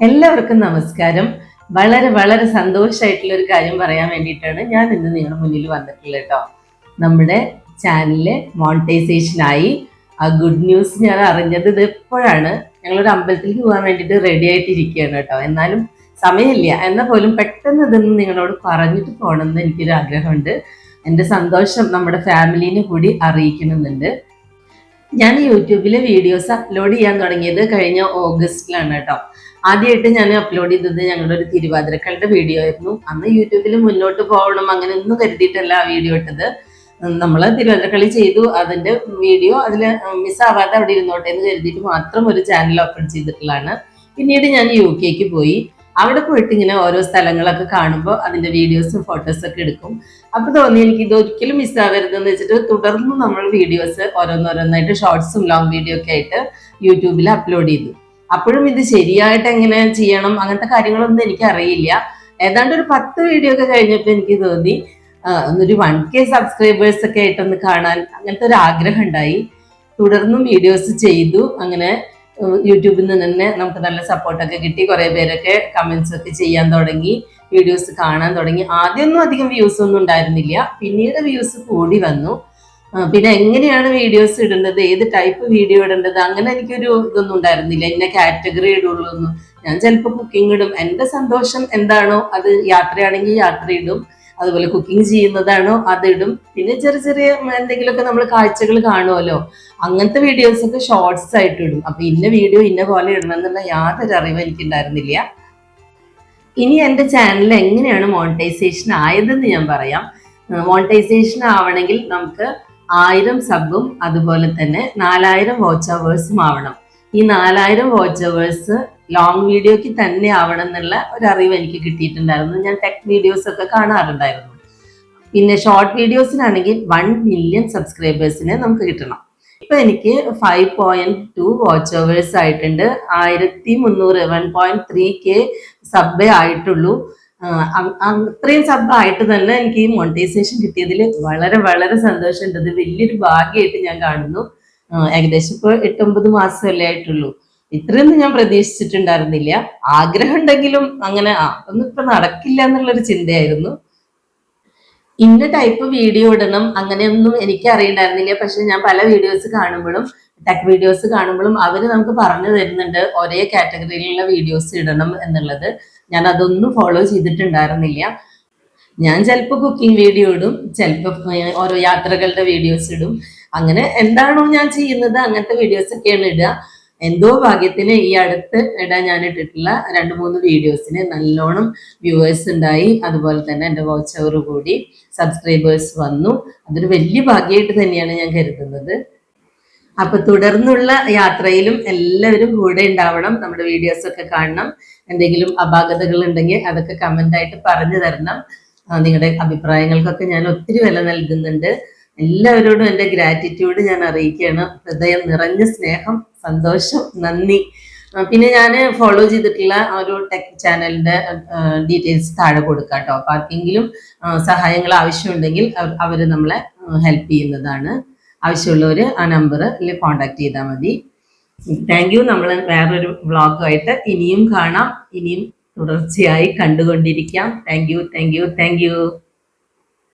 എല്ലാവർക്കും നമസ്കാരം. വളരെ വളരെ സന്തോഷമായിട്ടുള്ള ഒരു കാര്യം പറയാൻ വേണ്ടിയിട്ടാണ് ഞാൻ ഇന്ന് നിങ്ങളുടെ മുന്നിൽ വന്നിട്ടുള്ളത് കേട്ടോ. നമ്മുടെ ചാനലിൽ മോണിറ്റൈസേഷനായി ആ ഗുഡ് ന്യൂസ് ഞാൻ അറിഞ്ഞത് ഇത് എപ്പോഴാണ്? ഞങ്ങളൊരു അമ്പലത്തിലേക്ക് പോകാൻ വേണ്ടിയിട്ട് റെഡി ആയിട്ടിരിക്കുകയാണ് കേട്ടോ. എന്നാലും സമയമില്ല. എന്നാൽ പോലും പെട്ടെന്ന് ഇതൊന്ന് നിങ്ങളോട് പറഞ്ഞിട്ട് പോകണമെന്ന് എനിക്കൊരു ആഗ്രഹമുണ്ട്. എന്റെ സന്തോഷം നമ്മുടെ ഫാമിലീനെ കൂടി അറിയിക്കണമെന്നുണ്ട്. ഞാൻ യൂട്യൂബിൽ വീഡിയോസ് അപ്ലോഡ് ചെയ്യാൻ തുടങ്ങിയത് കഴിഞ്ഞ ഓഗസ്റ്റിലാണ് കേട്ടോ. ആദ്യമായിട്ട് ഞാൻ അപ്ലോഡ് ചെയ്തത് ഞങ്ങളുടെ ഒരു തിരുവാതിരക്കളുടെ വീഡിയോ ആയിരുന്നു. അന്ന് യൂട്യൂബിൽ മുന്നോട്ട് പോകണം അങ്ങനെ ഒന്നും കരുതിയിട്ടല്ല ആ വീഡിയോ ഇട്ടത്. നമ്മൾ തിരുവാതിരക്കളി ചെയ്തു. അതിന്റെ വീഡിയോ അതിൽ മിസ്സാവാതെ അവിടെ ഇരുന്നോട്ടെ എന്ന് കരുതിയിട്ട് മാത്രം ഒരു ചാനൽ ഓപ്പൺ ചെയ്തിട്ടുള്ളതാണ്. പിന്നീട് ഞാൻ യു കെക്ക് പോയി. അവിടെ പോയിട്ട് ഇങ്ങനെ ഓരോ സ്ഥലങ്ങളൊക്കെ കാണുമ്പോൾ അതിന്റെ വീഡിയോസും ഫോട്ടോസും ഒക്കെ എടുക്കും. അപ്പൊ തോന്നി എനിക്ക് ഇത് ഒരിക്കലും മിസ്സാവരുതെന്ന് വെച്ചിട്ട് തുടർന്ന് നമ്മൾ വീഡിയോസ് ഓരോന്നോരോന്നായിട്ട് ഷോർട്സും ലോങ് വീഡിയോ ഒക്കെ ആയിട്ട് യൂട്യൂബിൽ അപ്ലോഡ് ചെയ്തു. അപ്പോഴും ഇത് ശരിയായിട്ട് എങ്ങനെ ചെയ്യണം? അങ്ങനത്തെ കാര്യങ്ങളൊന്നും എനിക്ക് അറിയില്ല. ഏതാണ്ട് ഒരു പത്ത് വീഡിയോ ഒക്കെ കഴിഞ്ഞപ്പോൾ എനിക്ക് തോന്നി ഒരു വൺ കെ സബ്സ്ക്രൈബേഴ്സ് ഒക്കെ ആയിട്ടൊന്ന് കാണാൻ അങ്ങനത്തെ ഒരു ആഗ്രഹം ഉണ്ടായി. തുടർന്നും വീഡിയോസ് ചെയ്തു. അങ്ങനെ യൂട്യൂബിൽ നിന്ന് തന്നെ നമുക്ക് നല്ല സപ്പോർട്ടൊക്കെ കിട്ടി. കുറേ പേരൊക്കെ കമൻസ് ഒക്കെ ചെയ്യാൻ തുടങ്ങി വീഡിയോസ് കാണാൻ തുടങ്ങി. ആദ്യമൊന്നും അധികം വ്യൂസ് ഒന്നും ഉണ്ടായിരുന്നില്ല. പിന്നീട് വ്യൂസ് കൂടി വന്നു. പിന്നെ എങ്ങനെയാണ് വീഡിയോസ് ഇടേണ്ടത് ഏത് ടൈപ്പ് വീഡിയോ ഇടേണ്ടത്? അങ്ങനെ എനിക്കൊരു ഇതൊന്നും ഉണ്ടായിരുന്നില്ല. ഇന്ന കാറ്റഗറി ഇടുള്ളൂ ഒന്നും ഞാൻ ചിലപ്പോൾ കുക്കിംഗ് ഇടും. എന്റെ സന്തോഷം എന്താണോ അത് യാത്രയാണെങ്കിൽ യാത്ര ഇടും. അതുപോലെ കുക്കിംഗ് ചെയ്യുന്നതാണോ അതിടും പിന്നെ ചെറിയ ചെറിയ എന്തെങ്കിലുമൊക്കെ നമ്മൾ കാഴ്ചകൾ കാണുമല്ലോ. അങ്ങനത്തെ വീഡിയോസ് ഒക്കെ ഷോർട്സ് ആയിട്ട് ഇടും. അപ്പൊ ഇന്ന വീഡിയോ ഇന്ന പോലെ ഇടണം എന്നുള്ള യാതൊരു അറിവും എനിക്ക് ഉണ്ടായിരുന്നില്ല ഇനി എന്റെ ചാനൽ എങ്ങനെയാണ് മോണിറ്റൈസേഷൻ ആയതെന്ന് ഞാൻ പറയാം. മോണിറ്റൈസേഷൻ ആവണമെങ്കിൽ നമുക്ക് ആയിരം സബും അതുപോലെ തന്നെ നാലായിരം വാച്ച് അവേഴ്സും ആവണം. ഈ നാലായിരം വാച്ച് അവേഴ്സ് ലോങ് വീഡിയോക്ക് തന്നെ ആവണം എന്നുള്ള ഒരു അറിവ് എനിക്ക് കിട്ടിയിട്ടുണ്ടായിരുന്നു. ഞാൻ ടെക് വീഡിയോസ് ഒക്കെ കാണാറുണ്ടായിരുന്നു. പിന്നെ ഷോർട്ട് വീഡിയോസിനാണെങ്കിൽ വൺ മില്യൺ സബ്സ്ക്രൈബേഴ്സിനെ നമുക്ക് കിട്ടണം. ഇപ്പൊ എനിക്ക് five point two watch hours ആയിട്ടുണ്ട്. ആയിരത്തി മുന്നൂറ് വൺ പോയിന്റ് ത്രീ കെ സബ്ബേ ആയിട്ടുള്ളൂ. അത്രയും സബ് ആയിട്ട് തന്നെ എനിക്ക് ഈ മോണിറ്റൈസേഷൻ കിട്ടിയതിൽ വളരെ വളരെ സന്തോഷമുണ്ട്. അത് വലിയൊരു ഭാഗ്യമായിട്ട് ഞാൻ കാണുന്നു. ഏകദേശം ഇപ്പോൾ എട്ടൊമ്പത് മാസമല്ലേ ആയിട്ടുള്ളൂ. ഇത്രയൊന്നും ഞാൻ പ്രതീക്ഷിച്ചിട്ടുണ്ടായിരുന്നില്ല. ആഗ്രഹം ഉണ്ടെങ്കിലും അങ്ങനെ ഒന്നും ഇപ്പൊ നടക്കില്ല എന്നുള്ളൊരു ചിന്തയായിരുന്നു. ഇന്ന ടൈപ്പ് വീഡിയോ ഇടണം അങ്ങനെയൊന്നും എനിക്ക് അറിയണ്ടായിരുന്നില്ല പക്ഷെ ഞാൻ പല വീഡിയോസ് കാണുമ്പോഴും ടെക് വീഡിയോസ് കാണുമ്പോഴും അവർ നമുക്ക് പറഞ്ഞു തരുന്നുണ്ട് ഒരേ കാറ്റഗറിയിലുള്ള വീഡിയോസ് ഇടണം എന്നുള്ളത്. ഞാൻ അതൊന്നും ഫോളോ ചെയ്തിട്ടുണ്ടായിരുന്നില്ല. ഞാൻ ചിലപ്പോൾ കുക്കിംഗ് വീഡിയോ ഇടും ചിലപ്പോൾ ഓരോ യാത്രകളുടെ വീഡിയോസ് ഇടും. അങ്ങനെ എന്താണോ ഞാൻ ചെയ്യുന്നത് അങ്ങനത്തെ വീഡിയോസ് ഒക്കെയാണ് ഇടുക. എന്തോ ഭാഗ്യത്തിന് ഈ അടുത്ത് ഇടാൻ ഞാൻ ഇട്ടിട്ടുള്ള രണ്ട് മൂന്ന് വീഡിയോസിന് നല്ലോണം വ്യൂവേഴ്സ് ഉണ്ടായി. അതുപോലെ തന്നെ എന്റെ അവർ കൂടി സബ്സ്ക്രൈബേഴ്സ് വന്നു. അതൊരു വലിയ ഭാഗ്യമായിട്ട് തന്നെയാണ് ഞാൻ കരുതുന്നത്. അപ്പൊ തുടർന്നുള്ള യാത്രയിലും എല്ലാവരും കൂടെ ഉണ്ടാവണം. നമ്മുടെ വീഡിയോസ് ഒക്കെ കാണണം. എന്തെങ്കിലും അപാകതകൾ ഉണ്ടെങ്കിൽ അതൊക്കെ കമന്റ് ആയിട്ട് പറഞ്ഞു തരണം. നിങ്ങളുടെ അഭിപ്രായങ്ങൾക്കൊക്കെ ഞാൻ ഒത്തിരി വില നൽകുന്നുണ്ട്. എല്ലാവരോടും എന്റെ ഗ്രാറ്റിറ്റ്യൂഡ് ഞാൻ അറിയിക്കുകയാണ്. ഹൃദയം നിറഞ്ഞ സ്നേഹം സന്തോഷം നന്ദി. പിന്നെ ഞാൻ ഫോളോ ചെയ്തിട്ടുള്ള ഒരു ടെക് ചാനലിന്റെ ഡീറ്റെയിൽസ് താഴെ കൊടുക്കാം കേട്ടോ. അപ്പൊ ആർക്കെങ്കിലും സഹായങ്ങൾ ആവശ്യമുണ്ടെങ്കിൽ അവർ നമ്മളെ ഹെൽപ്പ് ചെയ്യുന്നതാണ്. ആവശ്യമുള്ളവർ ആ നമ്പറിൽ കോണ്ടാക്ട് ചെയ്താൽ മതി. താങ്ക് യു നമ്മൾ വേറൊരു വ്ളോഗുമായിട്ട് ഇനിയും കാണാം. ഇനിയും തുടർച്ചയായി കണ്ടുകൊണ്ടിരിക്കാം. Thank you thank you thank you